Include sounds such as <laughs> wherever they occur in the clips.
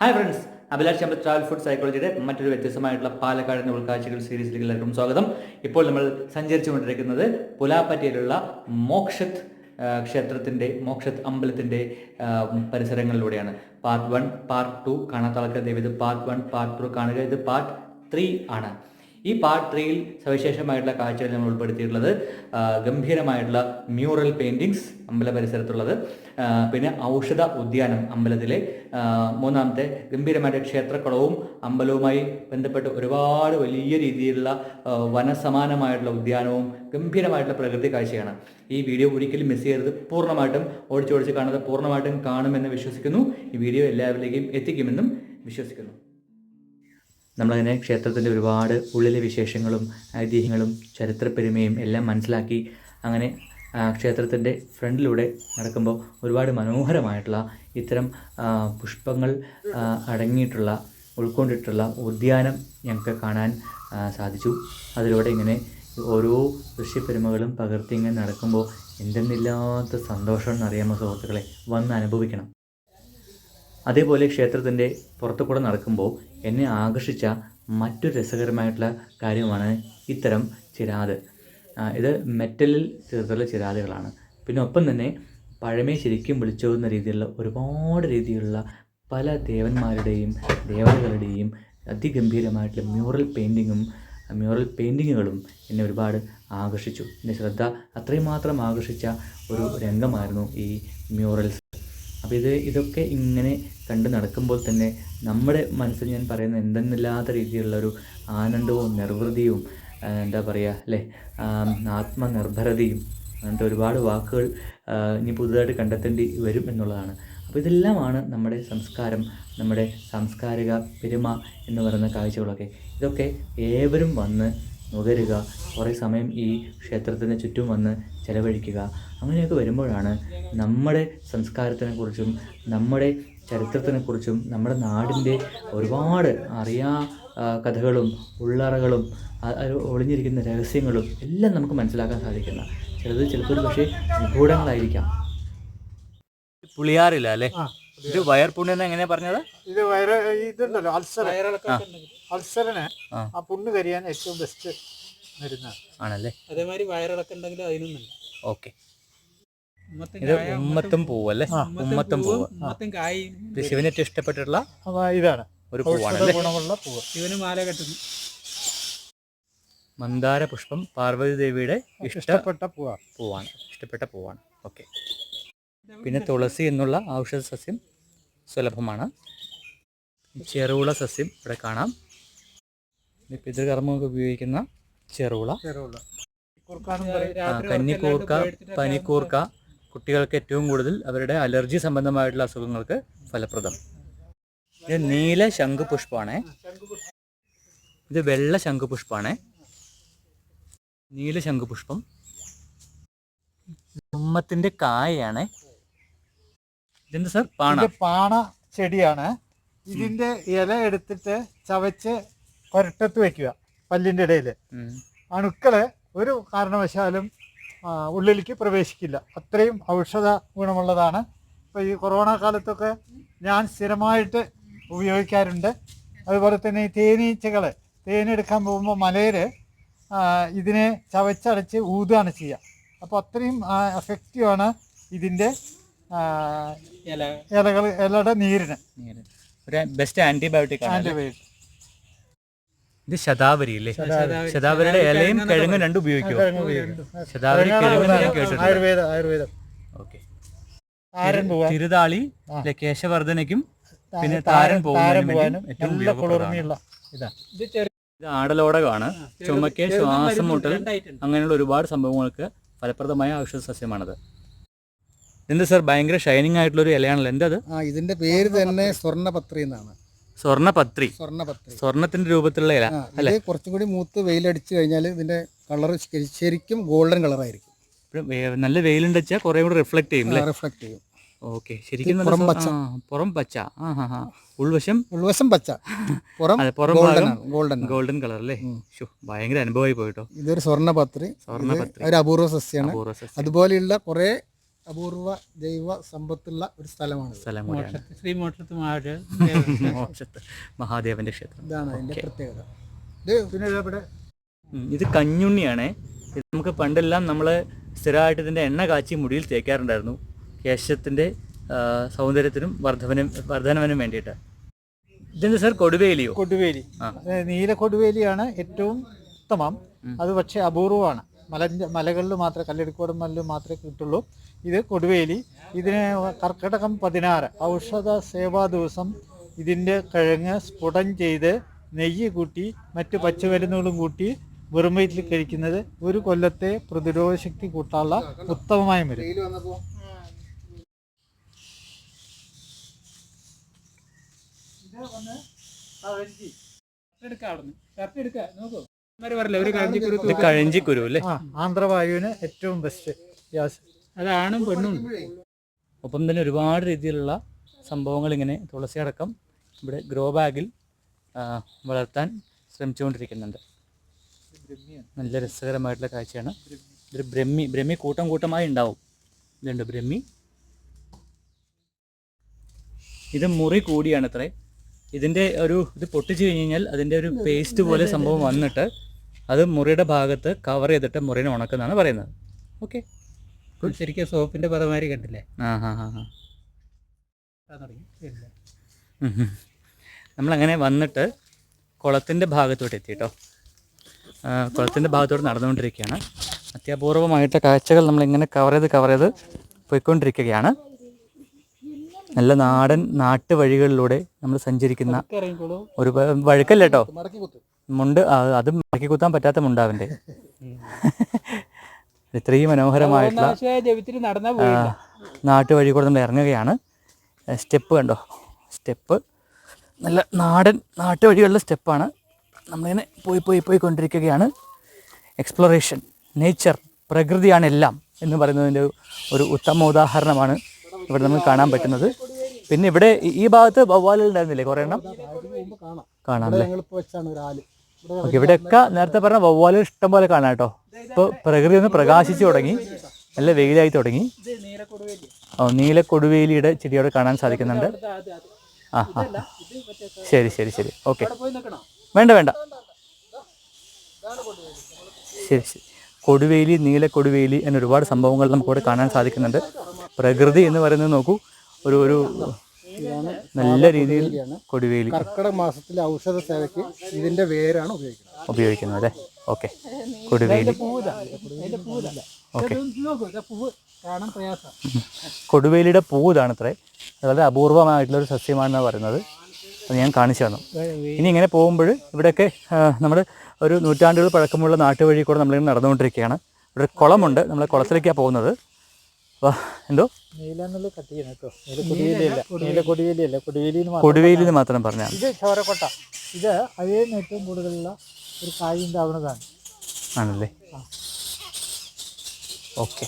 Hi friends Abhilash Champath travel food സൈക്കോളജിയുടെ മറ്റൊരു വ്യത്യസ്തമായിട്ടുള്ള പാലക്കാടിന്റെ ഉൾക്കാഴ്ചകൾ സീരീസിലേക്ക് എല്ലാവർക്കും സ്വാഗതം. ഇപ്പോൾ നമ്മൾ സഞ്ചരിച്ചുകൊണ്ടിരിക്കുന്നത് പുലാപ്പറ്റയിലുള്ള മോക്ഷത് ക്ഷേത്രത്തിന്റെ ക്ഷേത്രത്തിന്റെ മോക്ഷത്ത് അമ്പലത്തിന്റെ പരിസരങ്ങളിലൂടെയാണ്. പാർട്ട് വൺ പാർട്ട് ടു കാണാത്ത ആൾക്കാർ ഇത് പാർട്ട് വൺ പാർട്ട് ടു കാണുക. ഇത് പാർട്ട് ത്രീ ആണ്. ഈ പാർട്ട് ത്രീയിൽ സവിശേഷമായിട്ടുള്ള കാഴ്ചകൾ നമ്മൾ ഉൾപ്പെടുത്തിയിട്ടുള്ളത് ഗംഭീരമായിട്ടുള്ള മ്യൂറൽ പെയിന്റിങ്സ് അമ്പല പരിസരത്തുള്ളത് പിന്നെ ഔഷധ ഉദ്യാനം അമ്പലത്തിലെ മൂന്നാമത്തെ ഗംഭീരമായിട്ട് ക്ഷേത്രക്കുളവും അമ്പലവുമായി ബന്ധപ്പെട്ട് ഒരുപാട് വലിയ രീതിയിലുള്ള വനസമാനമായിട്ടുള്ള ഉദ്യാനവും ഗംഭീരമായിട്ടുള്ള പ്രകൃതി കാഴ്ചയാണ്. ഈ വീഡിയോ ഒരിക്കലും മിസ് ചെയ്യരുത്. പൂർണമായിട്ടും ഓടിച്ചോടിച്ച് കാണുന്നത് പൂർണമായിട്ടും കാണുമെന്ന് വിശ്വസിക്കുന്നു. ഈ വീഡിയോ എല്ലാവരിലേക്കും എത്തിക്കുമെന്നും വിശ്വസിക്കുന്നു. നമ്മളങ്ങനെ ക്ഷേത്രത്തിന്റെ ഒരുപാട് ഉള്ളിലെ വിശേഷങ്ങളും ഐതിഹ്യങ്ങളും ചരിത്രപ്പെരുമയും എല്ലാം മനസ്സിലാക്കി അങ്ങനെ ക്ഷേത്രത്തിന്റെ ഫ്രണ്ടിലൂടെ നടക്കുമ്പോൾ ഒരുപാട് മനോഹരമായിട്ടുള്ള ഇത്തരം പുഷ്പങ്ങൾ അടങ്ങിയിട്ടുള്ള ഉൾക്കൊണ്ടിട്ടുള്ള ഉദ്യാനം ഞങ്ങൾക്ക് കാണാൻ സാധിച്ചു. അതിലൂടെ ഇങ്ങനെ ഓരോ ദൃശ്യപ്പെരുമകളും പകർത്തി ഇങ്ങനെ നടക്കുമ്പോൾ എന്തെന്നില്ലാത്ത സന്തോഷം എന്നറിയാമോ സുഹൃത്തുക്കളെ? വന്ന് അനുഭവിക്കണം. അതേപോലെ ക്ഷേത്രത്തിന്റെ പുറത്തുകൂടെ നടക്കുമ്പോൾ എന്നെ ആകർഷിച്ച മറ്റൊരു രസകരമായിട്ടുള്ള കാര്യമാണ് ഇത്തരം ചിരാത്. ഇത് മെറ്റലിൽ ചേർത്തുള്ള ചിരാതുകളാണ്. പിന്നെ ഒപ്പം തന്നെ പഴമയെ ശരിക്കും വിളിച്ചോതുന്ന രീതിയിലുള്ള ഒരുപാട് രീതിയിലുള്ള പല ദേവന്മാരുടെയും ദേവതകളുടെയും അതിഗംഭീരമായിട്ടുള്ള മ്യൂറൽ പെയിന്റിങ്ങും മ്യൂറൽ പെയിന്റിങ്ങുകളും എന്നെ ഒരുപാട് ആകർഷിച്ചു. എന്റെ ശ്രദ്ധ അത്രയും മാത്രം ആകർഷിച്ച ഒരു രംഗമായിരുന്നു ഈ മ്യൂറൽസ് അപ്പോൾ ഇത് ഇതൊക്കെ ഇങ്ങനെ കണ്ട് നടക്കുമ്പോൾ തന്നെ നമ്മുടെ മനസ്സിൽ ഞാൻ പറയുന്ന എന്തെന്നില്ലാത്ത രീതിയിലുള്ള ഒരു ആനന്ദവും നിർവൃതിയും എന്താ പറയുക അല്ലേ? ആത്മനിർഭരതയും അങ്ങനത്തെ ഒരുപാട് വാക്കുകൾ ഇനി പുതുതായിട്ട് കണ്ടെത്തേണ്ടി വരും എന്നുള്ളതാണ്. അപ്പോൾ ഇതെല്ലാമാണ് നമ്മുടെ സംസ്കാരം നമ്മുടെ സാംസ്കാരിക പെരുമ എന്ന് പറയുന്ന കാഴ്ചകളൊക്കെ. ഇതൊക്കെ ഏവരും വന്ന് നുകരുക കുറേ സമയം ഈ ക്ഷേത്രത്തിന് ചുറ്റും വന്ന് ചെലവഴിക്കുക. അങ്ങനെയൊക്കെ വരുമ്പോഴാണ് നമ്മുടെ സംസ്കാരത്തിനെക്കുറിച്ചും നമ്മുടെ ചരിത്രത്തിനെക്കുറിച്ചും നമ്മുടെ നാടിന്റെ ഒരുപാട് അറിയാ കഥകളും ഉള്ളറകളും ഒളിഞ്ഞിരിക്കുന്ന രഹസ്യങ്ങളും എല്ലാം നമുക്ക് മനസ്സിലാക്കാൻ സാധിക്കുന്ന ചിലത് ചിലപ്പോൾ പക്ഷേ നിഗൂഢങ്ങളായിരിക്കാം പുളിയാറില്ല അല്ലേ? ഇത് വയർ പുണ്യം എങ്ങനെയാ പറഞ്ഞത്? ഇത് വയറ് ഇതുണ്ടല്ലോ അൾസർ. അൾസറിന് ആ. പുണ്ണ് കരിയാൻ ഏറ്റവും ബെസ്റ്റ് മരുന്നാണ് ആണല്ലേ? അതേമാതിരി വയറിളക്കം ഉണ്ടെങ്കിൽ അതിനും ഓക്കെ. ഇത് ഉമ്മത്തും പൂവ് അല്ലേ ഉമ്മത്തും പൂവ് ശിവന് ഏറ്റവും ഇഷ്ടപ്പെട്ടിട്ടുള്ള ഇതാണ്. ഒരു പൂവാണ് പൂവാണല്ലേ ഗുണമുള്ള പൂവ്. ഇവന് മാല കെട്ടുന്നു. മന്ദാര പുഷ്പം പാർവതി ദേവിയുടെ ഇഷ്ടപ്പെട്ട പൂവ. പൂവാണ്. ഇഷ്ടപ്പെട്ട പൂവാണ്. ഓക്കെ. പിന്നെ തുളസി എന്നുള്ള ഔഷധ സസ്യം സുലഭമാണ്. ചെറുള സസ്യം ഇവിടെ കാണാം. പിതൃകർമ്മമൊക്കെ ഉപയോഗിക്കുന്ന ചെറുള. കന്നിക്കൂർക്ക പനിക്കൂർക്ക കുട്ടികൾക്ക് ഏറ്റവും കൂടുതൽ അവരുടെ അലർജി സംബന്ധമായിട്ടുള്ള അസുഖങ്ങൾക്ക് ഫലപ്രദം. ഇത് നീല ശംഖുപുഷ്പമാണേ ഇത് വെള്ള ശംഖുപുഷ്പമാണേ നീല ശംഖുപുഷ്പം ഉമ്മത്തിന്റെ കായയാണ്. ഇതെന്ത് സാർ? പാണ. പാണ ചെടിയാണ്. ഇതിന്റെ ഇല എടുത്തിട്ട് ചവച്ച് കൊരട്ടത്ത് വെക്കുക പല്ലിന്റെ ഇടയിൽ. അണുക്കൾ ഒരു കാരണവശാലും ഉള്ളിലേക്ക് പ്രവേശിക്കില്ല. അത്രയും ഔഷധ ഗുണമുള്ളതാണ്. ഇപ്പോൾ ഈ കൊറോണ കാലത്തൊക്കെ ഞാൻ സ്ഥിരമായിട്ട് ഉപയോഗിക്കാറുണ്ട്. അതുപോലെ തന്നെ ഈ തേനീച്ചകൾ തേനെടുക്കാൻ പോകുമ്പോൾ മലയിൽ ഇതിനെ ചവച്ചടച്ച് ഊതുകയാണ് ചെയ്യുക അപ്പോൾ അത്രയും എഫക്റ്റീവാണ് ഇതിന്റെ ഇല. ഇലകൾ ഇലയുടെ നീരിന്. ഒരു ബെസ്റ്റ് ആന്റിബയോട്ടിക് ആന്റിബയോട്ടിക് ഇത് ശതാവരി. അല്ലേ ശതാവരി. ശതാവരിയുടെ ഇലയും കിഴങ്ങും രണ്ടും ഉപയോഗിക്കും ശതാവരി കിഴങ്ങ് ഞാൻ കേട്ടിട്ടുണ്ട്. ആയുർവേദം ആയുർവേദം. ഓക്കെ. താരൻ പോവാൻ. തിരുതാളി കേശവർദ്ധനയ്ക്കും പിന്നെ താരൻ പോകുന്നതിനും പോകാനും ഏറ്റവും ഉപയോഗപ്രദമാണ്. ഇതാ. ആടലോടകമാണ്. ചുമക്ക് ശ്വാസം മുട്ടൽ. അങ്ങനെയുള്ള ഒരുപാട് സംഭവങ്ങൾക്ക് ഫലപ്രദമായ ഔഷധ സസ്യമാണത്. എന്ത് സർ? ഭയങ്കര ഷൈനിങ് ആയിട്ടുള്ള ഒരു ഇലയാണല്ലോ. എന്താ അത്? ഇതിന്റെ പേര് തന്നെ സ്വർണപത്രി എന്നാണ്. സ്വർണപത്രി സ്വർണപത്രി സ്വർണത്തിന്റെ രൂപത്തിലുള്ള ഇല അല്ലേ? ഇത് കുറച്ചും കൂടി മൂത്ത് വെയിലടിച്ച് കഴിഞ്ഞാൽ ഇതിന്റെ കളർ ശരിക്കും ഗോൾഡൻ കളറായിരിക്കും. നല്ല വെയിലുണ്ട് വെച്ചാൽ കുറെ കൂടി റിഫ്ലക്ട് ചെയ്യും അല്ലേ? റിഫ്ലക്ട് ചെയ്യും. ഓക്കെ ശരിക്കും പുറം പച്ച. ആ, പുറം പച്ച. ആ ഹാ ഹാ. ഉൾവശം? ഉൾവശം പച്ച. <laughs> പുറം പുറം ഗോൾഡൻ ഗോൾഡൻ ഗോൾഡൻ കളർ അല്ലേ? ഭയങ്കര അനുഭവമായി പോയിട്ടോ ഇതൊരു സ്വർണപത്രി സ്വർണപത്രി ഒരു അപൂർവ സസ്യമാണ് അതുപോലെയുള്ള കുറേ അപൂർവ ജൈവ സമ്പത്തുള്ള ഒരു സ്ഥലമാണ് സ്ഥലം കൂടിയാണ്. മോക്ഷത്ത് ശ്രീ മോക്ഷത്ത് മഹാദേവ മോക്ഷത്ത് മഹാദേവന്റെ ക്ഷേത്രം. ഇതാണ് അതിന്റെ. പ്രത്യേകത. ഇത് പിന്നെ ഇവിടെ. ഉം, ഇത് കഞ്ഞുണ്ണിയാണേ. ഇത് നമുക്ക് പണ്ടെല്ലാം നമ്മൾ സ്ഥിരമായിട്ട് ഇതിന്റെ എണ്ണ കാച്ചി മുടിയിൽ തേക്കാറുണ്ടായിരുന്നു. കേശത്തിന്റെ ആ, സൗന്ദര്യത്തിനും വർദ്ധവനും വർദ്ധനവനും വേണ്ടിയിട്ട്. ഇതെന്ത് സാർ? കൊടുവേലിയോ? കൊടുവേലി. ആ. നീല കൊടുവേലിയാണ് ഏറ്റവും ഉത്തമം. അത് പക്ഷേ അപൂർവമാണ്. മല മലകളിൽ മാത്രമേ കല്ലടിക്കോടൻ മലയിൽ മാത്രമേ കിട്ടുള്ളൂ. ഇത് കൊടുവേലി. ഇതിന് കർക്കിടകം പതിനാറ്. ഔഷധ സേവാ ദിവസം. ഇതിന്റെ കിഴങ്ങ് സ്ഫുടം ചെയ്ത് നെയ്യ് കൂട്ടി മറ്റ് പച്ചമരുന്നുകളും കൂട്ടി വെറും വയറ്റിൽ കഴിക്കുന്നത് ഒരു കൊല്ലത്തെ പ്രതിരോധ ശക്തി കൂട്ടാനുള്ള ഉത്തമമായ മരുന്ന്. ഇത് കഴഞ്ചിക്കുരു അല്ലേ? ആന്ധ്രവായുവിന് ഏറ്റവും ബെസ്റ്റ് ഗ്യാസ് അതാണും പെണ്ണും. ഒപ്പം തന്നെ ഒരുപാട് രീതിയിലുള്ള സംഭവങ്ങൾ ഇങ്ങനെ തുളസി അടക്കം ഇവിടെ ഗ്രോ ബാഗിൽ വളർത്താൻ ശ്രമിച്ചുകൊണ്ടിരിക്കുന്നുണ്ട്. നല്ല രസകരമായിട്ടുള്ള കാഴ്ചയാണ്. ഇതൊരു ബ്രഹ്മി ബ്രഹ്മി കൂട്ടം കൂട്ടമായി ഉണ്ടാവും. ഇതുണ്ട് ബ്രഹ്മി. ഇത് മുറി കൂടിയാണ് അത്രേ ഇതിന്റെ ഒരു ഇത് പൊട്ടിച്ചു കഴിഞ്ഞ് കഴിഞ്ഞാൽ അതിന്റെ ഒരു പേസ്റ്റ് പോലെ സംഭവം വന്നിട്ട് അത് മുറിയുടെ ഭാഗത്ത് കവർ ചെയ്തിട്ട് മുറിനെ ഉണക്കുന്നതാണ് പറയുന്നത്. ഓക്കെ. ശരിക്കും സോപ്പിന്റെ പദമാരി കണ്ടില്ലേ? നമ്മളങ്ങനെ വന്നിട്ട് കുളത്തിന്റെ ഭാഗത്തോട്ട് എത്തി കേട്ടോ കുളത്തിന്റെ ഭാഗത്തോട്ട് നടന്നുകൊണ്ടിരിക്കുകയാണ്. അത്യപൂർവമായിട്ട് കാഴ്ചകൾ നമ്മൾ ഇങ്ങനെ കവർ ചെയ്ത് കവർ ചെയ്ത് പോയിക്കൊണ്ടിരിക്കുകയാണ്. നല്ല നാടൻ നാട്ടു വഴികളിലൂടെ നമ്മൾ സഞ്ചരിക്കുന്ന ഒരു വഴുക്കല്ലേട്ടോ? വഴുക്കല്ല കേട്ടോ മുണ്ട് അതും അത് മടക്കി കുത്താൻ പറ്റാത്ത മുണ്ടാവിന്റെ ഇത്രയും മനോഹരമായിട്ടുള്ള നാട്ടുവഴി കൂടെ നമ്മൾ ഇറങ്ങുകയാണ്. സ്റ്റെപ്പ് കണ്ടോ? സ്റ്റെപ്പ്. നല്ല നാടൻ നാട്ടുവഴികളിലെ സ്റ്റെപ്പാണ്. നമ്മളിങ്ങനെ പോയി പോയി പോയി കൊണ്ടിരിക്കുകയാണ്. എക്സ്പ്ലോറേഷൻ നേച്ചർ പ്രകൃതിയാണ് എല്ലാം എന്ന് പറയുന്നതിന്റെ ഒരു ഉത്തമ ഉദാഹരണമാണ് ഇവിടെ നമുക്ക് കാണാൻ പറ്റുന്നത്. പിന്നെ ഇവിടെ ഈ- ഭാഗത്ത് വവ്വാലുണ്ടായിരുന്നില്ലേ കുറേ എണ്ണം? കാണാം. അല്ലേ? ഇവിടെയൊക്കെ നേരത്തെ പറഞ്ഞ വവ്വാലുകൾ ഇഷ്ടം പോലെ കാണാം കേട്ടോ. ഇപ്പോൾ പ്രകൃതി ഒന്ന് പ്രകാശിച്ചു തുടങ്ങി. നല്ല വെയിലായി തുടങ്ങി. ഓ നീല കൊടുവേലിയുടെ ചെടിയോടെ കാണാൻ സാധിക്കുന്നുണ്ട്. ആ ആ. ശരി ശരി ശരി. ഓക്കെ. വേണ്ട വേണ്ട. ശരി ശരി കൊടുവേലി. നീല കൊടുവേലി എന്ന ഒരുപാട് സംഭവങ്ങൾ നമുക്കിവിടെ കാണാൻ സാധിക്കുന്നുണ്ട്. പ്രകൃതി എന്ന് പറയുന്നത് നോക്കൂ ഒരു ഒരു നല്ല രീതിയിൽ കൊടുവേലി. കർക്കിടക മാസത്തിലെ ഔഷധ സേവയ്ക്ക് ഇതിന്റെ വേരാണ് ഉപയോഗിക്കുന്നത്. ഉപയോഗിക്കുന്നത് അല്ലേ? ഓക്കെ. കൊടുവേലി. ഓക്കെ. കൊടുവേലിയുടെ പൂ ഇതാണത്രേ അത് വളരെ അപൂർവമായിട്ടുള്ള ഒരു സസ്യമാണെന്നാണ് പറയുന്നത്. അത് ഞാൻ കാണിച്ചു തന്നു. ഇനി ഇങ്ങനെ പോകുമ്പോൾ ഇവിടെയൊക്കെ നമ്മൾ ഒരു നൂറ്റാണ്ടുകൾ പഴക്കമുള്ള നാട്ടുവഴി കൂടെ നമ്മളിങ്ങനെ നടന്നുകൊണ്ടിരിക്കുകയാണ്. ഇവിടെ ഒരു കുളമുണ്ട്. നമ്മൾ കുളത്തിലേക്കാണ് പോകുന്നത്. എന്തോ? കൊടുവേലിന്ന് മാത്രം പറഞ്ഞ ഇത് ചോരക്കൊട്ട. ഇത് അഴിയുന്ന ഏറ്റവും കൂടുതലുള്ള ഒരു കായ് ഉണ്ടാവുന്നതാണ്. ആണല്ലേ? ഓക്കെ.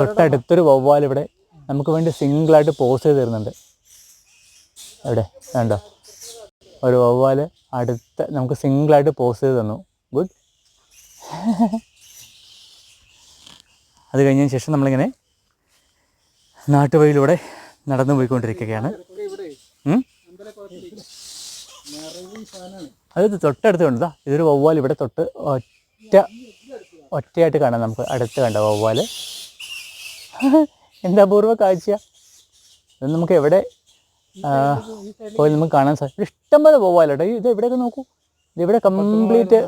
തൊട്ടടുത്തൊരു വവ്വാൽ ഇവിടെ നമുക്ക് വേണ്ടി സിംഗിളായിട്ട് പോസ് ചെയ്ത് തരുന്നുണ്ട്. എവിടെ? വേണ്ടോ ഒരു വവ്വാൽ അടുത്ത നമുക്ക് സിംഗിളായിട്ട് പോസ് ചെയ്ത് തന്നു. ഗുഡ് <laughs> അത് കഴിഞ്ഞതിന് ശേഷം നമ്മളിങ്ങനെ നാട്ടുവഴിയിലൂടെ നടന്നു പോയിക്കൊണ്ടിരിക്കുകയാണ്? അത് കണ്ടതാ ഇതൊരു വവ്വാൽ ഇവിടെ തൊട്ട് ഒറ്റ ഒറ്റയായിട്ട് കാണാം നമുക്ക്. അടുത്ത് കണ്ട വവ്വാൽ? <laughs> എന്താ പൂർവ കാഴ്ച? ഇത് നമുക്ക് എവിടെ പോയി നമുക്ക് കാണാൻ സാധിക്കും ഇഷ്ടംപോലെ വവ്വാലുണ്ട് ഇത് എവിടെയൊക്കെ നോക്കൂ? ഇതിവിടെ കംപ്ലീറ്റ്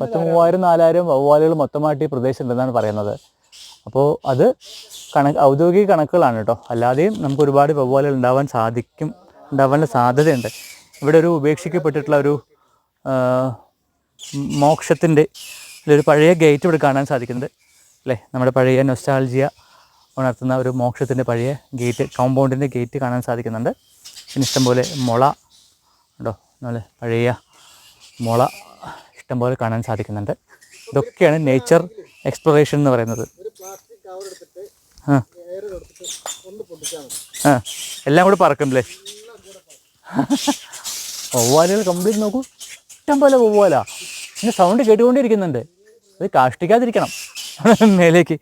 പത്ത് മൂവായിരം നാലായിരം വവ്വാലുകൾ മൊത്തമായിട്ട് ഈ ഉണ്ടെന്നാണ് പറയുന്നത്. അപ്പോൾ അത് കണക്ക് ഔദ്യോഗിക കണക്കുകളാണ് കേട്ടോ. അല്ലാതെയും നമുക്ക് ഒരുപാട് വവ്വാലുകൾ ഉണ്ടാവാൻ സാധിക്കും ഉണ്ടാവാനുള്ള സാധ്യതയുണ്ട്. ഇവിടെ ഒരു ഉപേക്ഷിക്കപ്പെട്ടിട്ടുള്ള ഒരു മോക്ഷത്തിന്റെ ഒരു പഴയ ഗേറ്റ് ഇവിടെ കാണാൻ സാധിക്കുന്നുണ്ട്. അല്ലേ? നമ്മുടെ പഴയ നൊസ്റ്റാൾജിയ ഉണർത്തുന്ന ഒരു മോക്ഷത്തിന്റെ പഴയ ഗേറ്റ് കോമ്പൗണ്ടിന്റെ ഗേറ്റ് കാണാൻ സാധിക്കുന്നുണ്ട്. പിന്നെ ഇഷ്ടംപോലെ മുള ഉണ്ടോ? നല്ല പഴയ മുള ഇഷ്ടംപോലെ കാണാൻ സാധിക്കുന്നുണ്ട്. ഇതൊക്കെയാണ് നേച്ചർ എക്സ്പ്ലോറേഷൻ എന്ന് പറയുന്നത്. എല്ലാം കൂടെ പറക്കും അല്ലേ വവ്വാലുകൾ കംപ്ലീറ്റ് നോക്കൂ. ഇഷ്ടം പോലെ വവ്വാലാ. പിന്നെ സൗണ്ട് കേട്ടുകൊണ്ടിരിക്കുന്നുണ്ട്. അത് കാഷ്ടിക്കാതിരിക്കണം. മേലേക്ക്.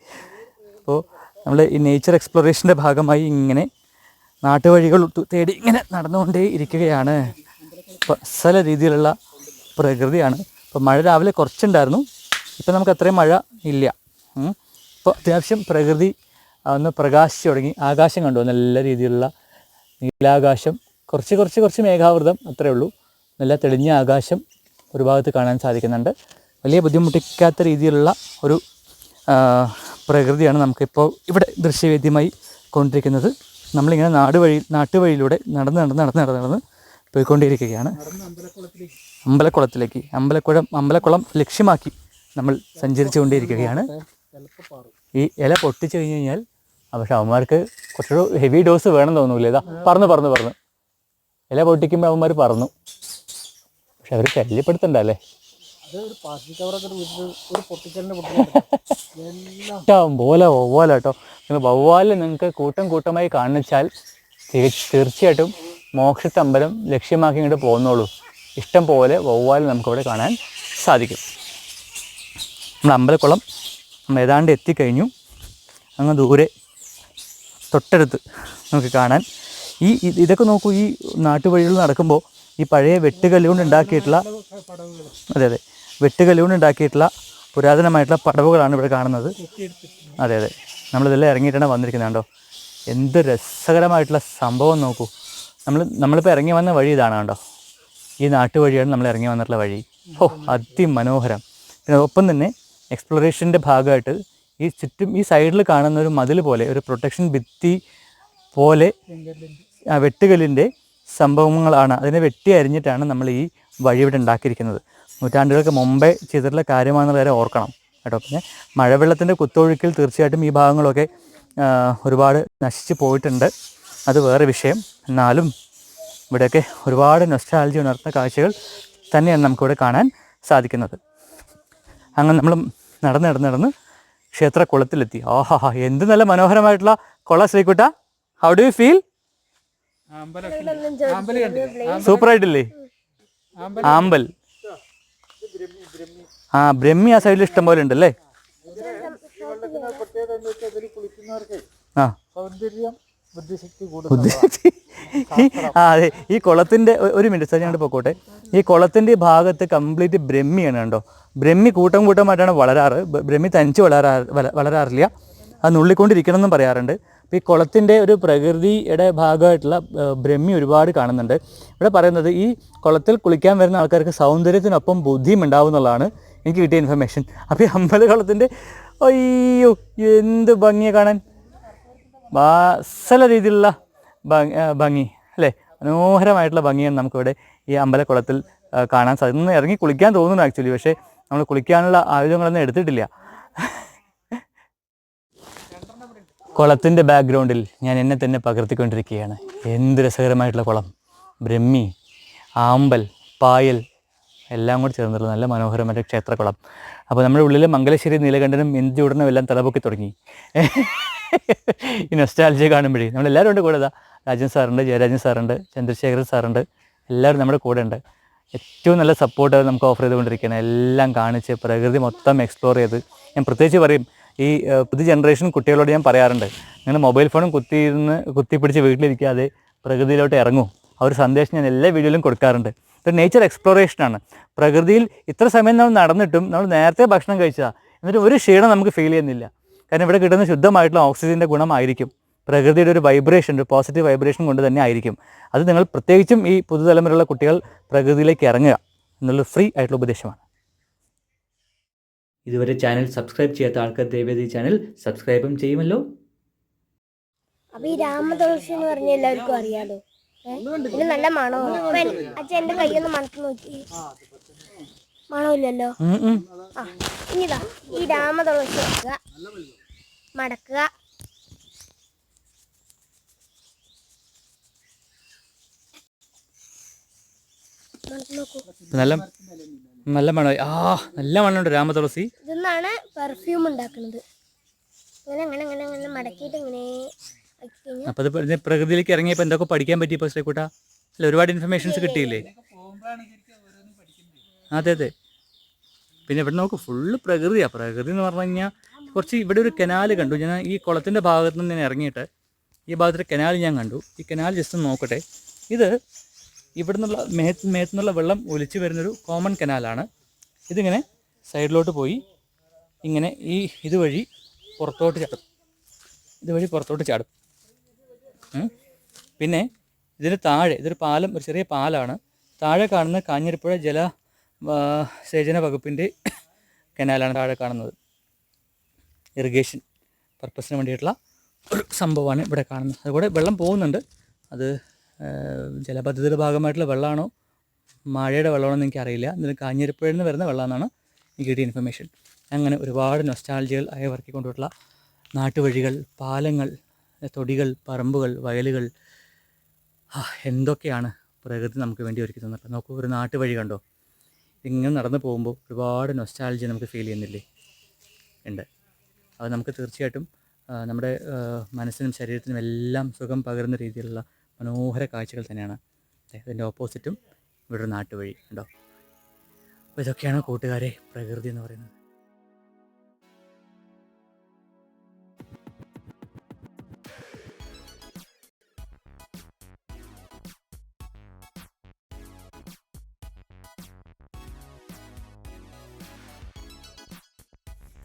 അപ്പോൾ നമ്മൾ ഈ നേച്ചർ എക്സ്പ്ലോറേഷന്റെ ഭാഗമായി ഇങ്ങനെ നാട്ടുവഴികൾ തേടി ഇങ്ങനെ നടന്നുകൊണ്ടേ ഇരിക്കുകയാണ്. സല രീതിയിലുള്ള പ്രകൃതിയാണ്. ഇപ്പോൾ മഴ രാവിലെ കുറച്ചുണ്ടായിരുന്നു. ഇപ്പം നമുക്ക് അത്രയും മഴ ഇല്ല. ഇപ്പോൾ അത്യാവശ്യം പ്രകൃതി ഒന്ന് പ്രകാശിച്ചു തുടങ്ങി. ആകാശം കണ്ടു. നല്ല രീതിയിലുള്ള നീലാകാശം. കുറച്ച് കുറച്ച് കുറച്ച് മേഘാവൃതം അത്രേ ഉള്ളൂ. നല്ല തെളിഞ്ഞ ആകാശം ഒരു ഭാഗത്ത് കാണാൻ സാധിക്കുന്നുണ്ട്. വലിയ ബുദ്ധിമുട്ടിക്കാത്ത രീതിയിലുള്ള ഒരു പ്രകൃതിയാണ് നമുക്കിപ്പോൾ ഇവിടെ ദൃശ്യവേദ്യമായി കൊണ്ടിരിക്കുന്നത്. നമ്മളിങ്ങനെ നാട് വഴി നാട്ടുവഴിയിലൂടെ നടന്ന് നടന്ന് നടന്ന് നടന്ന് നടന്ന് പോയിക്കൊണ്ടിരിക്കുകയാണ്. അമ്പലക്കുളത്തിലേക്ക്. അമ്പലക്കുളം അമ്പലക്കുളം ലക്ഷ്യമാക്കി നമ്മൾ സഞ്ചരിച്ചു കൊണ്ടിരിക്കുകയാണ് ഈ ഇല പൊട്ടിച്ചു കഴിഞ്ഞു കഴിഞ്ഞാൽ പക്ഷെ അവന്മാർക്ക് കുറച്ചുകൂടെ ഹെവി ഡോസ് വേണം തോന്നൂല്ല ഇതാ പറന്ന് പറന്ന് പറന്ന്. ഇല പൊട്ടിക്കുമ്പോൾ അവന്മാർ പറന്നു. പക്ഷെ അവർ ശല്യപ്പെടുത്തണ്ടല്ലേ? ഇഷ്ടം പോലെ വവ്വാല കേട്ടോ നിങ്ങൾ വവ്വാൽ നിങ്ങൾക്ക് കൂട്ടം കൂട്ടമായി കാണിച്ചാൽ തീർച്ചയായിട്ടും മോക്ഷത്തമ്പലം ലക്ഷ്യമാക്കി ഇങ്ങോട്ട് പോകുന്നുള്ളൂ. ഇഷ്ടം പോലെ വവ്വാൽ നമുക്കിവിടെ കാണാൻ സാധിക്കും. നമ്മുടെ അമ്പലക്കുളം ഏതാണ്ട് എത്തിക്കഴിഞ്ഞു. അങ്ങ് ദൂരെ തൊട്ടടുത്ത് നമുക്ക് കാണാൻ. ഈ ഇത് ഇതൊക്കെ നോക്കൂ ഈ നാട്ടുവഴികളിൽ നടക്കുമ്പോൾ ഈ പഴയ വെട്ടുകല്ല് കൊണ്ട് ഉണ്ടാക്കിയിട്ടുള്ള അതെ അതെ വെട്ടുകല്ല് കൊണ്ട് ഉണ്ടാക്കിയിട്ടുള്ള പുരാതനമായിട്ടുള്ള പടവുകളാണ് ഇവിടെ കാണുന്നത്. അതെ അതെ നമ്മളിതെല്ലാം ഇറങ്ങിയിട്ടാണ് വന്നിരിക്കുന്നത് കണ്ടോ? എന്ത് രസകരമായിട്ടുള്ള സംഭവം നോക്കൂ. നമ്മൾ നമ്മളിപ്പോൾ ഇറങ്ങി വന്ന വഴി ഇതാണ് കണ്ടോ? ഈ നാട്ടുവഴിയാണ് നമ്മൾ ഇറങ്ങി വന്നിട്ടുള്ള വഴി. ഓ അതിമനോഹരം. പിന്നെ ഒപ്പം തന്നെ എക്സ്പ്ലോറേഷന്റെ ഭാഗമായിട്ട് ഈ ചുറ്റും ഈ സൈഡിൽ കാണുന്ന ഒരു മതിൽ പോലെ ഒരു പ്രൊട്ടക്ഷൻ ഭിത്തി പോലെ വെട്ടുകല്ലിന്റെ സംഭവങ്ങളാണ്. അതിനെ വെട്ടി അരിഞ്ഞിട്ടാണ് നമ്മൾ ഈ വഴി ഇവിടെ ഉണ്ടാക്കിയിരിക്കുന്നത്. നൂറ്റാണ്ടുകൾക്ക് മുമ്പേ ചെയ്തിട്ടുള്ള കാര്യമാണെന്നുള്ള വരെ ഓർക്കണം കേട്ടോ. പിന്നെ മഴവെള്ളത്തിന്റെ കുത്തൊഴുക്കിൽ തീർച്ചയായിട്ടും ഈ ഭാഗങ്ങളൊക്കെ ഒരുപാട് നശിച്ചു പോയിട്ടുണ്ട്. അത് വേറെ വിഷയം. എന്നാലും ഇവിടെയൊക്കെ ഒരുപാട് നൊസ്റ്റാലജി ഉണർത്തുന്ന കാഴ്ചകൾ തന്നെയാണ് നമുക്കിവിടെ കാണാൻ സാധിക്കുന്നത്. അങ്ങനെ നമ്മൾ നടന്ന് നടന്ന് നടന്ന് ക്ഷേത്ര കുളത്തിലെത്തി ആഹാ എന്ത് നല്ല മനോഹരമായിട്ടുള്ള കുള ശ്രീകുട്ട. How do you feel super ആയിട്ടില്ലേ? ആമ്പൽ. ആ ബ്രഹ്മി ആ സൈഡിൽ ഇഷ്ടം പോലെ ഉണ്ടല്ലേ? ആ. സൗന്ദര്യം ബുദ്ധിശക്തി ആ അതെ. ഈ കുളത്തിന്റെ ഒരു മിനിറ്റ് സാർ ഞാൻ പൊക്കോട്ടെ. ഈ കുളത്തിന്റെ ഭാഗത്ത് കംപ്ലീറ്റ് ബ്രഹ്മിയാണ് കണ്ടോ. ബ്രഹ്മി കൂട്ടം കൂട്ടമായിട്ടാണ് വളരാറ്. ബ്രഹ്മി തനിച്ച് വളരാ വളരാറില്ല. അത് നുള്ളിക്കൊണ്ടിരിക്കണം എന്നും പറയാറുണ്ട്. അപ്പോൾ ഈ കുളത്തിന്റെ ഒരു പ്രകൃതിയുടെ ഭാഗമായിട്ടുള്ള ബ്രഹ്മി ഒരുപാട് കാണുന്നുണ്ട്. ഇവിടെ പറയുന്നത് ഈ കുളത്തിൽ കുളിക്കാൻ വരുന്ന ആൾക്കാർക്ക് സൗന്ദര്യത്തിനൊപ്പം ബുദ്ധിയും ഉണ്ടാവും എന്നുള്ളതാണ് എനിക്ക് കിട്ടിയ ഇൻഫർമേഷൻ അപ്പോൾ ഈ അമ്പലകുളത്തിന്റെ അയ്യോ എന്ത് ഭംഗിയാണ് കാണാൻ. വാസല രീതിയിലുള്ള ഭംഗി അല്ലേ? മനോഹരമായിട്ടുള്ള ഭംഗിയാണ് നമുക്കിവിടെ ഈ അമ്പലക്കുളത്തിൽ കാണാൻ സാധിക്കും ഇന്ന് ഇറങ്ങി കുളിക്കാൻ തോന്നുന്നു ആക്ച്വലി പക്ഷേ നമ്മൾ കുളിക്കാനുള്ള ആയുധങ്ങളൊന്നും എടുത്തിട്ടില്ല. കുളത്തിന്റെ ബാക്ക്ഗ്രൗണ്ടിൽ ഞാൻ എന്നെ തന്നെ പകർത്തിക്കൊണ്ടിരിക്കുകയാണ്. എന്ത് രസകരമായിട്ടുള്ള കുളം. ബ്രഹ്മി ആമ്പൽ പായൽ എല്ലാം കൂടി ചേർന്നിട്ടുള്ള നല്ല മനോഹരമായ ക്ഷേത്രക്കുളം. അപ്പോൾ നമ്മുടെ ഉള്ളിൽ മംഗലശ്ശേരി നീലകണ്ഠനും ഇന്ത്യയുടനും എല്ലാം തലപൊക്കി തുടങ്ങി. ഈ നൊസ്റ്റാലജി കാണുമ്പോഴേ നമ്മളെല്ലാവരും ഉണ്ട് കൂടെ രാജൻ സാറുണ്ട് ജയരാജൻ സാറുണ്ട് ചന്ദ്രശേഖരൻ സാറുണ്ട്. എല്ലാവരും നമ്മുടെ കൂടെ ഉണ്ട്. ഏറ്റവും നല്ല സപ്പോർട്ട് നമുക്ക് ഓഫർ ചെയ്തുകൊണ്ടിരിക്കുകയാണ് എല്ലാം കാണിച്ച് പ്രകൃതി മൊത്തം എക്സ്പ്ലോർ ചെയ്ത്. ഞാൻ പ്രത്യേകിച്ച് പറയും ഈ പുതിയ ജനറേഷൻ കുട്ടികളോട് ഞാൻ പറയാറുണ്ട് നിങ്ങൾ മൊബൈൽ ഫോണും കുത്തിയിരുന്ന് കുത്തിപ്പിടിച്ച് വീട്ടിലിരിക്കാതെ പ്രകൃതിയിലോട്ട് ഇറങ്ങും. ആ ഒരു സന്ദേശം ഞാൻ എല്ലാ വീഡിയോയിലും കൊടുക്കാറുണ്ട്. ഇതൊരു നേച്ചർ എക്സ്പ്ലോറേഷനാണ് പ്രകൃതിയിൽ ഇത്ര സമയം നമ്മൾ നടന്നിട്ടും നമ്മൾ നേരത്തെ ഭക്ഷണം കഴിച്ചതാണ് എന്നിട്ട് ഒരു ക്ഷീണം നമുക്ക് ഫീൽ ചെയ്യുന്നില്ല. കാരണം ഇവിടെ കിട്ടുന്ന ശുദ്ധമായിട്ടുള്ള ഓക്സിജന്റെ ഗുണമായിരിക്കും. പ്രകൃതിയുടെ ഒരു വൈബ്രേഷൻ ഒരു പോസിറ്റീവ് വൈബ്രേഷൻ കൊണ്ട് തന്നെ ആയിരിക്കും. അത് നിങ്ങൾ പ്രത്യേകിച്ചും ഈ പുതുതലമുറയിലുള്ള കുട്ടികൾ പ്രകൃതിയിലേക്ക് ഇറങ്ങുക എന്നുള്ള ഫ്രീ ആയിട്ടുള്ള ഉപദേശമാണ്. ഇതുവരെ ചാനൽ സബ്സ്ക്രൈബ് ചെയ്യാത്ത ആൾക്കാർ ദേവേദി ചാനൽ സബ്സ്ക്രൈബും ചെയ്യുമല്ലോ. അപ്പൊ ഈ രാമതുളസി എന്ന് പറഞ്ഞ എല്ലാവർക്കും അറിയാലോ? ഇതിന് നല്ല മണമാണ് അച്ഛൻ എന്റെ കൈയൊന്ന് മണത്ത് നോക്കി. മണമില്ലല്ലോ? ഇനിതാ ഈ രാമതുളസി മടക്കുക. നല്ല നല്ല മണം ആ നല്ല മണമുണ്ട് രാമതുളസി. ഇതെന്നാണ് പെർഫ്യൂം ഉണ്ടാക്കുന്നത്. ഇങ്ങനെ അങ്ങനെ അങ്ങനെ അങ്ങനെ മടക്കിയിട്ട് ഇങ്ങനെ അപ്പോൾ ഇതിന് പ്രകൃതിയിലേക്ക് ഇറങ്ങിയപ്പോൾ എന്തൊക്കെ പഠിക്കാൻ പറ്റി ഇപ്പൊ ശ്രീകുട്ട? അല്ല ഒരുപാട് ഇൻഫർമേഷൻസ് കിട്ടിയില്ലേ? അതെ അതെ. പിന്നെ ഇവിടെ നോക്ക് ഫുള്ള് പ്രകൃതിയാ. പ്രകൃതി എന്ന് പറഞ്ഞു കഴിഞ്ഞാൽ കുറച്ച് ഇവിടെ ഒരു കനാല് കണ്ടു. ഞാൻ ഈ കുളത്തിന്റെ ഭാഗത്ത് നിന്ന് ഞാൻ ഇറങ്ങിയിട്ട് ഈ ഭാഗത്തൊരു കനാൽ ഞാൻ കണ്ടു. ഈ കനാൽ ജസ്റ്റ് നോക്കട്ടെ. ഇത് ഇവിടെ നിന്നുള്ള മേത്ത് മേത്തുനിന്നുള്ള വെള്ളം ഒലിച്ചു വരുന്നൊരു കോമൺ കനാലാണ് ഇതിങ്ങനെ സൈഡിലോട്ട് പോയി ഇങ്ങനെ ഈ ഇതുവഴി പുറത്തോട്ട് ചാടും. ഇതുവഴി പുറത്തോട്ട് ചാടും. പിന്നെ ഇതിന് താഴെ ഇതൊരു പാലം ഒരു ചെറിയ പാലാണ്. താഴെ കാണുന്ന കാഞ്ഞിരപ്പുഴ ജല സേചന വകുപ്പിന്റെ കനാലാണ് താഴെ കാണുന്നത്. ഇറിഗേഷൻ പർപ്പസിന് വേണ്ടിയിട്ടുള്ള ഒരു സംഭവമാണ് ഇവിടെ കാണുന്നത്. അതുകൂടെ വെള്ളം പോകുന്നുണ്ട്. അത് ജലപദ്ധതിയുടെ ഭാഗമായിട്ടുള്ള വെള്ളമാണോ? മഴയുടെ വെള്ളമാണോ എന്ന് എനിക്കറിയില്ല. എന്നാലും കാഞ്ഞിരപ്പുഴയിൽ നിന്ന് വരുന്ന വെള്ളമെന്നാണ് എനിക്ക് കിട്ടിയ ഇൻഫർമേഷൻ അങ്ങനെ ഒരുപാട് നൊസ്റ്റാൾജികൾ അയവർക്കിക്കൊണ്ടുള്ള നാട്ടുവഴികൾ പാലങ്ങൾ തൊടികൾ പറമ്പുകൾ വയലുകൾ എന്തൊക്കെയാണ് പ്രകൃതി നമുക്ക് വേണ്ടി ഒരുക്കി തന്നിട്ട് നോക്കൂ ഒരു നാട്ടുവഴി കണ്ടോ? ഇങ്ങനെ നടന്നു പോകുമ്പോൾ ഒരുപാട് നൊസ്റ്റാൾജി നമുക്ക് ഫീൽ ചെയ്യുന്നില്ലേ? ഉണ്ട്. അത് നമുക്ക് തീർച്ചയായിട്ടും നമ്മുടെ മനസ്സിനും ശരീരത്തിനും എല്ലാം സുഖം പകരുന്ന രീതിയിലുള്ള മനോഹര കാഴ്ചകൾ തന്നെയാണ് ഇതിന്റെ ഓപ്പോസിറ്റും ഇവിടെ നാട്ടുവഴി ഉണ്ടോ അപ്പോൾ ഇതൊക്കെയാണ് കൂട്ടുകാരെ പ്രകൃതി എന്ന് പറയുന്നത്.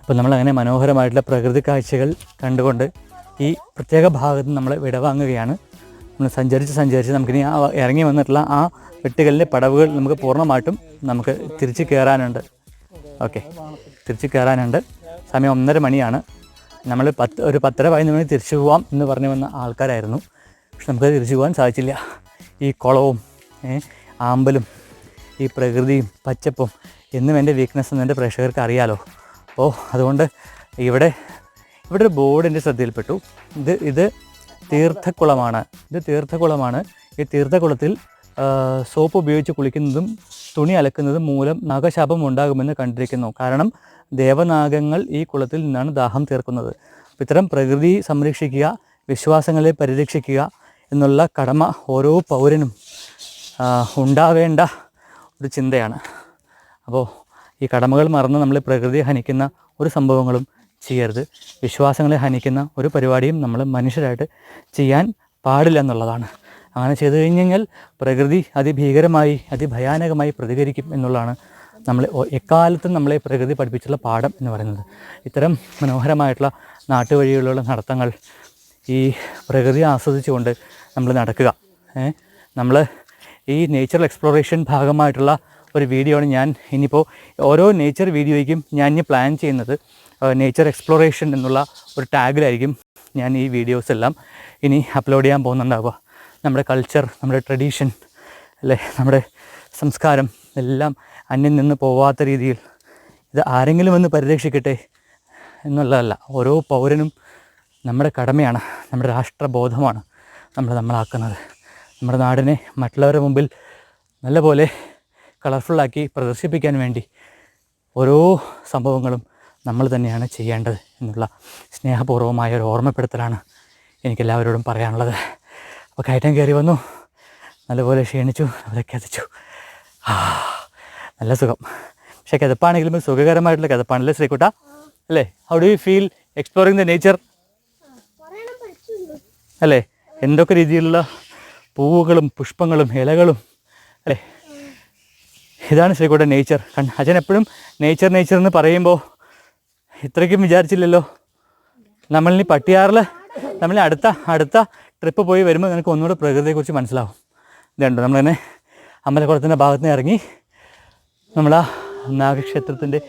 അപ്പോൾ നമ്മൾ അങ്ങനെ മനോഹരമായിട്ടുള്ള പ്രകൃതി കാഴ്ചകൾ കണ്ടുകൊണ്ട് ഈ പ്രത്യേക ഭാഗത്ത് നമ്മൾ വിടവാങ്ങുകയാണ്. നമ്മൾ സഞ്ചരിച്ച് സഞ്ചരിച്ച് നമുക്കിനി ആ ഇറങ്ങി വന്നിട്ടുള്ള ആ വെട്ടുകളിലെ പടവുകൾ നമുക്ക് പൂർണമായിട്ടും നമുക്ക് തിരിച്ച് കയറാനുണ്ട്. ഓക്കെ. തിരിച്ച് കയറാനുണ്ട്. സമയം ഒന്നര മണിയാണ്. നമ്മൾ പത്ത് ഒരു പത്തര പതിനൊന്ന് മണി തിരിച്ചു പോവാം എന്ന് പറഞ്ഞു വന്ന ആൾക്കാരായിരുന്നു. പക്ഷെ നമുക്ക് തിരിച്ചു പോകാൻ സാധിച്ചില്ല. ഈ കുളവും ആമ്പലും ഈ പ്രകൃതിയും പച്ചപ്പും എന്നും എന്റെ വീക്ക്നെസ് എന്ന് എന്റെ പ്രേക്ഷകർക്ക് അറിയാലോ. അപ്പോൾ അതുകൊണ്ട് ഇവിടെ ഇവിടെ ഒരു ബോർഡ് എന്റെ ശ്രദ്ധയിൽപ്പെട്ടു. ഇത് ഇത് തീർത്ഥക്കുളമാണ്. ഇത് തീർത്ഥക്കുളമാണ്. ഈ തീർത്ഥക്കുളത്തിൽ സോപ്പ് ഉപയോഗിച്ച് കുളിക്കുന്നതും തുണി അലക്കുന്നതും മൂലം നാഗശാപം ഉണ്ടാകുമെന്ന് കണ്ടിരിക്കുന്നു. കാരണം ദേവനാഗങ്ങൾ ഈ കുളത്തിൽ നിന്നാണ് ദാഹം തീർക്കുന്നത്. ഇത്തരം പ്രകൃതി സംരക്ഷിക്കുക വിശ്വാസങ്ങളെ പരിരക്ഷിക്കുക എന്നുള്ള കടമ ഓരോ പൗരനും ഉണ്ടാവേണ്ട ഒരു ചിന്തയാണ്. അപ്പോൾ ഈ കടമകൾ മറന്ന് നമ്മൾ പ്രകൃതിയെ ഹനിക്കുന്ന ഒരു സംഭവങ്ങളും ചെയ്യരുത്. വിശ്വാസങ്ങളെ ഹനിക്കുന്ന ഒരു പരിപാടിയും നമ്മൾ മനുഷ്യരായിട്ട് ചെയ്യാൻ പാടില്ല എന്നുള്ളതാണ്. അങ്ങനെ ചെയ്തു കഴിഞ്ഞ് കഴിഞ്ഞാൽ പ്രകൃതി അതിഭീകരമായി അതിഭയാനകമായി പ്രതികരിക്കും എന്നുള്ളതാണ് നമ്മൾ എക്കാലത്തും നമ്മളെ പ്രകൃതി പഠിപ്പിച്ചുള്ള പാഠം എന്ന് പറയുന്നത്. ഇത്തരം മനോഹരമായിട്ടുള്ള നാട്ടുവഴികളിലുള്ള നടത്തങ്ങൾ ഈ പ്രകൃതി ആസ്വദിച്ചുകൊണ്ട് നമ്മൾ നടക്കുക. നമ്മൾ ഈ നേച്ചറൽ എക്സ്പ്ലോറേഷൻ ഭാഗമായിട്ടുള്ള ഒരു വീഡിയോ ആണ് ഞാൻ ഇനിയിപ്പോൾ ഓരോ നേച്ചർ വീഡിയോയ്ക്കും ഞാൻ ഇനി പ്ലാൻ ചെയ്യുന്നത് നേച്ചർ എക്സ്പ്ലോറേഷൻ എന്നുള്ള ഒരു ടാഗിലായിരിക്കും ഞാൻ ഈ വീഡിയോസ് എല്ലാം ഇനി അപ്ലോഡ് ചെയ്യാൻ പോകുന്നുണ്ടാവുക. നമ്മുടെ കൾച്ചർ നമ്മുടെ ട്രഡീഷൻ അല്ലേ നമ്മുടെ സംസ്കാരം എല്ലാം അന്യം നിന്ന് പോവാത്ത രീതിയിൽ ഇത് ആരെങ്കിലും ഒന്ന് പരിരക്ഷിക്കട്ടെ എന്നുള്ളതല്ല ഓരോ പൗരനും നമ്മുടെ കടമയാണ് നമ്മുടെ രാഷ്ട്രബോധമാണ് നമ്മൾ നമ്മളാക്കുന്നത്. നമ്മുടെ നാടിനെ മറ്റുള്ളവരുടെ മുമ്പിൽ നല്ലപോലെ കളർഫുള്ളാക്കി പ്രദർശിപ്പിക്കാൻ വേണ്ടി ഓരോ സംഭവങ്ങളും നമ്മൾ തന്നെയാണ് ചെയ്യേണ്ടത് എന്നുള്ള സ്നേഹപൂർവമായ ഒരു ഓർമ്മപ്പെടുത്തലാണ് എനിക്കെല്ലാവരോടും പറയാനുള്ളത്. അപ്പോൾ കയറ്റം കയറി വന്നു. നല്ലപോലെ ക്ഷീണിച്ചു അവരെ കിതച്ചു. നല്ല സുഖം. പക്ഷേ കിതപ്പാണെങ്കിലും സുഖകരമായിട്ടുള്ള കിതപ്പാണല്ലേ ശ്രീകുട്ട? അല്ലേ? How do you feel exploring the nature അല്ലേ? എന്തൊക്കെ രീതിയിലുള്ള പൂവുകളും പുഷ്പങ്ങളും ഇലകളും അല്ലേ? ഇതാണ് ശ്രീകുട്ട നേച്ചർ അച്ഛൻ എപ്പോഴും നേച്ചർ നേച്ചർ എന്ന് പറയുമ്പോൾ ഇത്രയ്ക്കും വിചാരിച്ചില്ലല്ലോ. നമ്മളിനി പട്ടിയാറിൽ നമ്മൾ അടുത്ത അടുത്ത ട്രിപ്പ് പോയി വരുമ്പോൾ നിനക്ക് ഒന്നുകൂടെ പ്രകൃതിയെക്കുറിച്ച് മനസ്സിലാവും. ഇതുണ്ട് നമ്മൾ തന്നെ അമ്പലക്കുളത്തിന്റെ ഭാഗത്ത് നിന്ന് ഇറങ്ങി നമ്മൾ ആ നാഗക്ഷേത്രത്തിന്റെ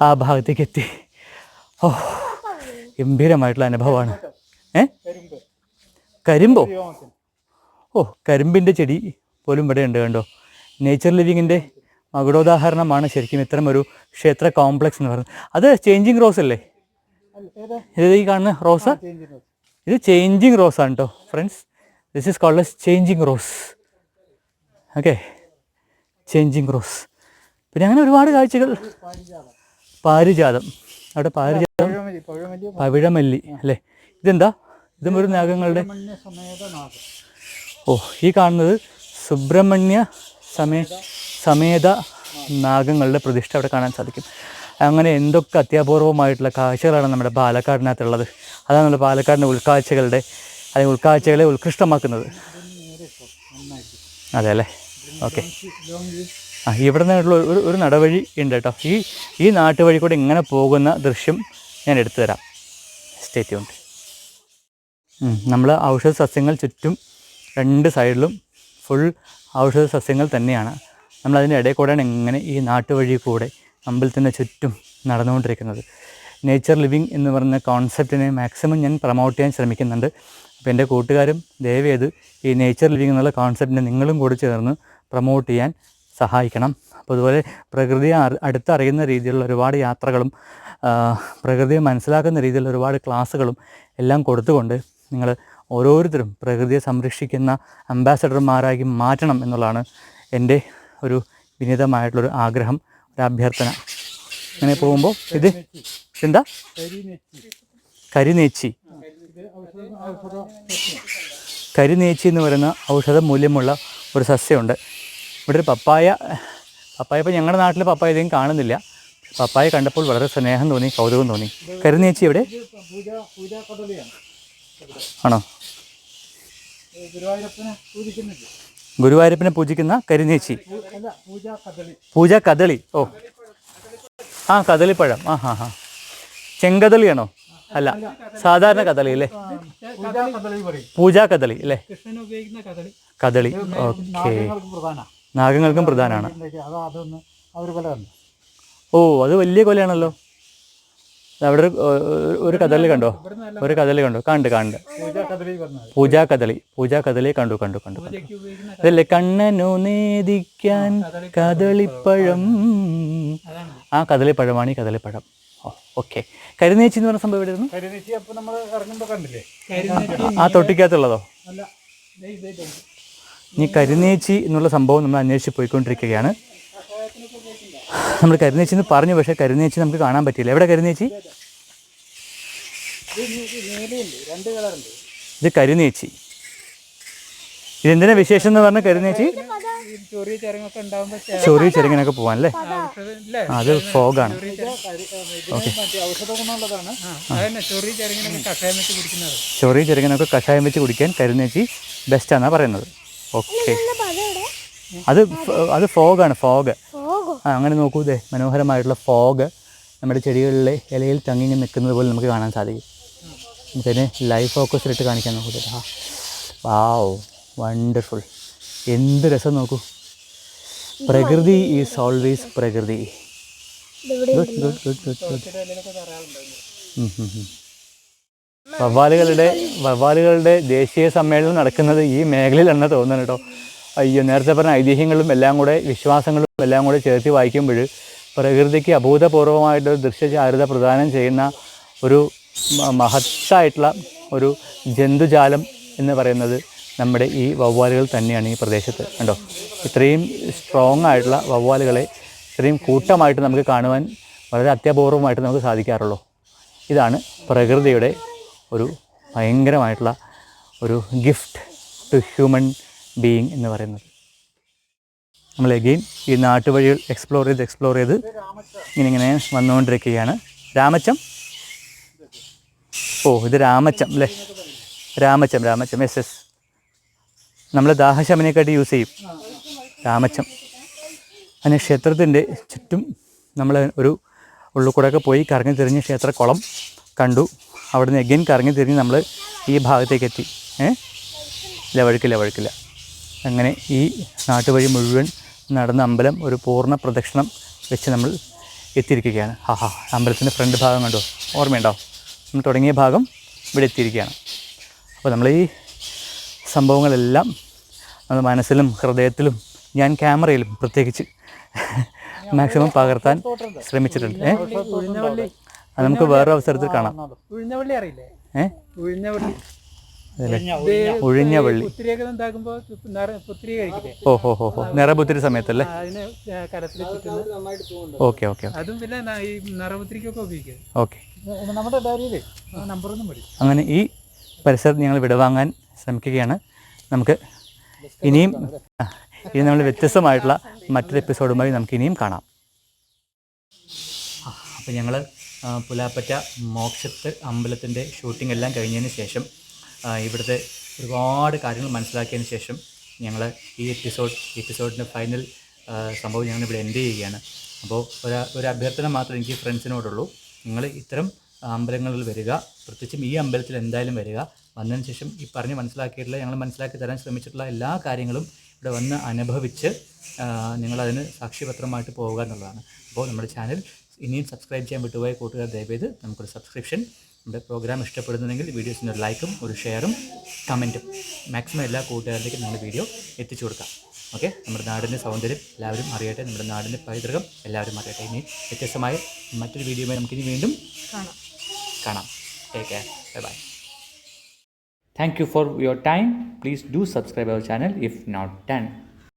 ആ ഭാഗത്തേക്ക് എത്തി. ഓ ഗംഭീരമായിട്ടുള്ള അനുഭവമാണ്. ഏ? കരിമ്പോ? ഓ കരിമ്പിന്റെ ചെടി പോലും ഇവിടെ ഉണ്ട് കണ്ടോ? നേച്ചർ ലിവിങ്ങിന്റെ മകുടോദാഹരണമാണ് ശരിക്കും ഇത്തരം ഒരു ക്ഷേത്ര കോംപ്ലക്സ് എന്ന് പറയുന്നത്. അത് ചേഞ്ചിങ് റോസ് അല്ലേ? ഇത് ഈ കാണുന്ന റോസ് ഇത് ചേഞ്ചിങ് റോസ് ആണ് കേട്ടോ friends this is called as changing rose okay changing rose പിന്നെ അങ്ങനെ ഒരുപാട് കാഴ്ചകൾ. പാരിജാതം. അവിടെ പാരിജാതം. പവിഴമല്ലി അല്ലേ? ഇതെന്താ? ഇതും ഒരു നാഗങ്ങളുടെ ഓ ഈ കാണുന്നത് സുബ്രഹ്മണ്യ സമേ സമേത നാഗങ്ങളുടെ പ്രതിഷ്ഠ അവിടെ കാണാൻ സാധിക്കും. അങ്ങനെ എന്തൊക്കെ അത്യാപൂർവമായിട്ടുള്ള കാഴ്ചകളാണ് നമ്മുടെ പാലക്കാടിനകത്തുള്ളത്? അതാണ് നമ്മുടെ പാലക്കാടിന്റെ ഉൾക്കാഴ്ചകളുടെ അല്ലെങ്കിൽ ഉൾക്കാഴ്ചകളെ ഉത്കൃഷ്ടമാക്കുന്നത്. അതെ അല്ലേ? ഓക്കെ. ആ ഇവിടെ നിന്നുള്ള ഒരു ഒരു നടവഴി ഉണ്ട് കേട്ടോ. ഈ ഈ നാട്ടുവഴി കൂടെ ഇങ്ങനെ പോകുന്ന ദൃശ്യം ഞാൻ എടുത്തു തരാം സ്റ്റേറ്റ് ഉണ്ട് നമ്മൾ ഔഷധ സസ്യങ്ങൾ ചുറ്റും രണ്ട് സൈഡിലും ഫുൾ ഔഷധ സസ്യങ്ങൾ തന്നെയാണ്. നമ്മൾ അതിന്റെ ഇടയിൽ കൂടെയാണ് ഇങ്ങനെ ഈ നാട്ടുവഴി കൂടെ അമ്പലത്തിന്റെ ചുറ്റും നടന്നുകൊണ്ടിരിക്കുന്നത്. നേച്ചർ ലിവിങ് എന്ന് പറയുന്ന കോൺസെപ്റ്റിനെ മാക്സിമം ഞാൻ പ്രൊമോട്ട് ചെയ്യാൻ ശ്രമിക്കുന്നുണ്ട്. അപ്പോൾ എന്റെ കൂട്ടുകാരും ദയവേത് ഈ നേച്ചർ ലിവിങ് എന്നുള്ള കോൺസെപ്റ്റിനെ നിങ്ങളും കൂടി ചേർന്ന് പ്രൊമോട്ട് ചെയ്യാൻ സഹായിക്കണം. അപ്പോൾ അതുപോലെ പ്രകൃതിയെ അടുത്തറിയുന്ന രീതിയിലുള്ള ഒരുപാട് യാത്രകളും പ്രകൃതിയെ മനസ്സിലാക്കുന്ന രീതിയിലുള്ള ഒരുപാട് ക്ലാസ്സുകളും എല്ലാം കൊടുത്തുകൊണ്ട് നിങ്ങൾ ഓരോരുത്തരും പ്രകൃതിയെ സംരക്ഷിക്കുന്ന അംബാസഡർമാരാക്കി മാറ്റണം എന്നുള്ളതാണ് എന്റെ ഒരു വിനീതമായിട്ടുള്ളൊരു ആഗ്രഹം ഒരു അഭ്യർത്ഥന. അങ്ങനെ പോകുമ്പോൾ ഇത് എന്താ? കരിനേച്ചി. കരിനേച്ചി എന്ന് പറയുന്ന ഔഷധ മൂല്യമുള്ള ഒരു സസ്യമുണ്ട്. ഇവിടെ ഒരു പപ്പായ പപ്പായ ഇപ്പോൾ ഞങ്ങളുടെ നാട്ടിൽ പപ്പായ ഇതേം കാണുന്നില്ല. പപ്പായ കണ്ടപ്പോൾ വളരെ സ്നേഹം തോന്നി കൗതുകം തോന്നി. കരിനേച്ചി എവിടെ? ആണോ? ഗുരുവായൂരപ്പനെ ഗുരുവായൂരപ്പനെ പൂജിക്കുന്ന കരിനേച്ചി. പൂജാ കദളി. ഓ. ആ കദളിപ്പഴം. ആ ഹാ ഹാ ചെങ്കദളിയാണോ? അല്ല സാധാരണ കദളി അല്ലേ? പൂജാ കദളി അല്ലേ? കദളി. ഓക്കെ. നാഗങ്ങൾക്ക് പ്രധാന നാഗങ്ങൾക്കും പ്രധാനമാണ് ഓ അത് വലിയ കൊലയാണല്ലോ. അവിടെ ഒരു ഒരു- കഥകളി കണ്ടോ? ഒരു കഥകളി കണ്ടോ? കണ്ട് കണ്ട്. പൂജാ കദളി പൂജാ കദളി കണ്ടു കണ്ടു കണ്ടു അതല്ലേ കണ്ണനു നേദിക്കാൻ കദളിപ്പഴം. ആ കദളിപ്പഴമാണ് ഈ കദളിപ്പഴം. ഓക്കെ. കരിനേച്ചി എന്ന് പറഞ്ഞ സംഭവം എവിടെയായിരുന്നു? കരിനീച്ചി അപ്പൊ നമ്മൾ ഇറങ്ങുമ്പോ കണ്ടില്ലേ? ആ തൊട്ടിക്കകത്തുള്ളതോ. ഈ കരിനേച്ചി എന്നുള്ള സംഭവം നമ്മൾ അന്വേഷിച്ച് പോയിക്കൊണ്ടിരിക്കുകയാണ്. നമ്മൾ കരുന്നേച്ചി എന്ന് പറഞ്ഞു പക്ഷേ കരുന്നേച്ചി നമുക്ക് കാണാൻ പറ്റില്ല എവിടെ കരുന്നേച്ചി ഇത് കരുന്നേച്ചി ഇതെന്തിനാ വിശേഷം എന്ന് പറഞ്ഞ കരുന്നേച്ചി ചൊറിയ ചെറുങ്ങനൊക്കെ പോവാൻ അല്ലേ? അത് ഫോഗാണ്. ചൊറിയ ചരങ്ങിനൊക്കെ കഷായം വെച്ച് കുടിക്കുന്നത് ചൊറി ചെറുങ്ങനൊക്കെ കഷായം വെച്ച് കുടിക്കാൻ കരുന്നേച്ചി ബെസ്റ്റാന്നാ പറയുന്നത് ഓക്കെ അത് അത് ഫോഗാണ് ഫോഗ്. അങ്ങനെ നോക്കൂ ദേ മനോഹരമായിട്ടുള്ള ഫോഗ് നമ്മുടെ ചെടികളിലെ ഇലയിൽ തങ്ങി നിൽക്കുന്നത് പോലെ നമുക്ക് കാണാൻ സാധിക്കും. നമുക്കതിനെ ലൈവ് ഫോക്കസിലിട്ട് കാണിക്കാൻ നോക്കൂ. ആ വാവ് വണ്ടർഫുൾ എന്ത് രസം നോക്കൂ. പ്രകൃതി ഈസ് ഓൾവേസ് പ്രകൃതി. വവ്വാലുകളുടെ വവ്വാലുകളുടെ ദേശീയ സമ്മേളനം നടക്കുന്നത് ഈ മേഖലയിലാണെന്ന് തോന്നുന്നു കേട്ടോ. അയ്യോ നേരത്തെ പറഞ്ഞ ഐതിഹ്യങ്ങളും എല്ലാം കൂടെ വിശ്വാസങ്ങളും എല്ലാം കൂടെ ചേർത്തി വായിക്കുമ്പോൾ പ്രകൃതിക്ക് അഭൂതപൂർവമായിട്ട് ദൃശ്യചാരുത പ്രദാനം ചെയ്യുന്ന ഒരു മഹത്തായിട്ടുള്ള ഒരു ജന്തുജാലം എന്ന് പറയുന്നത് നമ്മുടെ ഈ വവ്വാലുകൾ തന്നെയാണ് ഈ പ്രദേശത്ത്. കണ്ടോ? ഇത്രയും സ്ട്രോങ് ആയിട്ടുള്ള വവ്വാലുകളെ ഇത്രയും കൂട്ടമായിട്ട് നമുക്ക് കാണുവാൻ വളരെ അത്യപൂർവമായിട്ട് നമുക്ക് സാധിക്കാറുള്ളൂ. ഇതാണ് പ്രകൃതിയുടെ ഒരു ഭയങ്കരമായിട്ടുള്ള ഒരു ഗിഫ്റ്റ് ടു ഹ്യൂമൻ ബീയിങ് എന്ന് പറയുന്നത്. നമ്മൾ എഗെയിൻ ഈ നാട്ടുവഴികൾ എക്സ്പ്ലോർ ചെയ്ത് എക്സ്പ്ലോർ ചെയ്ത് ഇങ്ങനെ ഇങ്ങനെ വന്നുകൊണ്ടിരിക്കുകയാണ്. രാമച്ചം? ഓ ഇത് രാമച്ചം അല്ലേ? രാമച്ചം രാമച്ചം. എസ് എസ് നമ്മൾ ദാഹശമനയെക്കാട്ടി യൂസ് ചെയ്യും. രാമച്ചം. അതിന് ക്ഷേത്രത്തിന്റെ ചുറ്റും നമ്മൾ ഒരു ഉള്ളിൽ കൂടെയൊക്കെ പോയി കറങ്ങി തിരിഞ്ഞ് ക്ഷേത്രക്കുളം കണ്ടു. അവിടുന്ന് എഗെയിൻ കറങ്ങി തിരിഞ്ഞ് നമ്മൾ ഈ ഭാഗത്തേക്ക് എത്തി. ഏ? ഇല്ല വഴുക്കില്ല വഴുക്കില്ല. അങ്ങനെ ഈ നാട്ടുവഴി മുഴുവൻ നടന്ന അമ്പലം ഒരു പൂർണ പ്രദക്ഷിണം വെച്ച് നമ്മൾ എത്തിയിരിക്കുകയാണ്. ആഹാ അമ്പലത്തിന്റെ ഫ്രണ്ട് ഭാഗം കണ്ടോ? ഓർമ്മയുണ്ടോ? നമ്മൾ തുടങ്ങിയ ഭാഗം ഇവിടെ എത്തിയിരിക്കുകയാണ്. അപ്പോൾ നമ്മൾ ഈ സംഭവങ്ങളെല്ലാം നമ്മുടെ മനസ്സിലും ഹൃദയത്തിലും ഞാൻ ക്യാമറയിലും പ്രത്യേകിച്ച് മാക്സിമം പകർത്താൻ ശ്രമിച്ചിട്ടുണ്ട്. ഏ? അത് നമുക്ക് വേറൊരു അവസരത്തിൽ കാണാം. ഉഴിഞ്ഞവള്ളി ഒഴിഞ്ഞ വെള്ളി. ഓ ഹോ ഹോ ഹോ. നിറപുത്തിരി സമയത്തല്ലേ? Okay okay okay. അതും പിന്നെ ഈ നിറപുത്തിരിക്കൊക്കെ ഓക്കെ. നമ്മുടെ ഡയറിയിലേ നമ്പറൊന്നും മതി അങ്ങനെ ഈ പരിസരത്ത് ഞങ്ങൾ വിടവാങ്ങാൻ ശ്രമിക്കുകയാണ്. നമുക്ക് ഇനിയും ഇനി നമ്മൾ വ്യത്യസ്തമായിട്ടുള്ള മറ്റൊരു എപ്പിസോഡുമായി നമുക്ക് ഇനിയും കാണാം. അപ്പോൾ ഞങ്ങൾ പുലാപ്പറ്റ മോക്ഷത്ത് അമ്പലത്തിന്റെ ഷൂട്ടിംഗ് എല്ലാം കഴിഞ്ഞതിന് ശേഷം ഇവിടുത്തെ ഒരുപാട് കാര്യങ്ങൾ മനസ്സിലാക്കിയതിന് ശേഷം ഞങ്ങൾ ഈ എപ്പിസോഡ് എപ്പിസോഡിന്റെ ഫൈനൽ സംഭവം ഞങ്ങൾ ഇവിടെ എൻഡ് ചെയ്യുകയാണ്. അപ്പോൾ ഒരു ഒരു അഭ്യർത്ഥന മാത്രമേ എനിക്ക് ഫ്രണ്ട്സിനോടുള്ളൂ നിങ്ങൾ ഇത്തരം അമ്പലങ്ങളിൽ വരിക പ്രത്യേകിച്ചും ഈ അമ്പലത്തിൽ എന്തായാലും വരിക. വന്നതിന് ശേഷം ഈ പറഞ്ഞ് മനസ്സിലാക്കിയിട്ടുള്ള ഞങ്ങൾ മനസ്സിലാക്കി തരാൻ ശ്രമിച്ചിട്ടുള്ള എല്ലാ കാര്യങ്ങളും ഇവിടെ വന്ന് അനുഭവിച്ച് നിങ്ങളതിന് സാക്ഷ്യപത്രമായിട്ട് പോവുക എന്നുള്ളതാണ്. അപ്പോൾ നമ്മുടെ ചാനൽ ഇനിയും സബ്സ്ക്രൈബ് ചെയ്യാൻ വിട്ടുപോയ കൂട്ടുകാർ ദയവേത് നമുക്കൊരു സബ്സ്ക്രിപ്ഷൻ നമ്മുടെ പ്രോഗ്രാം ഇഷ്ടപ്പെടുന്നുണ്ടെങ്കിൽ വീഡിയോസിന്റെ ഒരു ലൈക്കും ഒരു ഷെയറും കമന്റും മാക്സിമം എല്ലാ കൂട്ടുകാരിലേക്കും നമ്മുടെ വീഡിയോ എത്തിച്ചു കൊടുക്കാം. ഓക്കെ നമ്മുടെ നാടിന്റെ സൗന്ദര്യം എല്ലാവരും അറിയട്ടെ. നമ്മുടെ നാടിന്റെ പൈതൃകം എല്ലാവരും അറിയട്ടെ. ഇനി വ്യത്യസ്തമായ മറ്റൊരു വീഡിയോയുമായി നമുക്കിനി വീണ്ടും കാണാം. കാണാം. Take care bye bye thank you for your time please do subscribe our channel if not done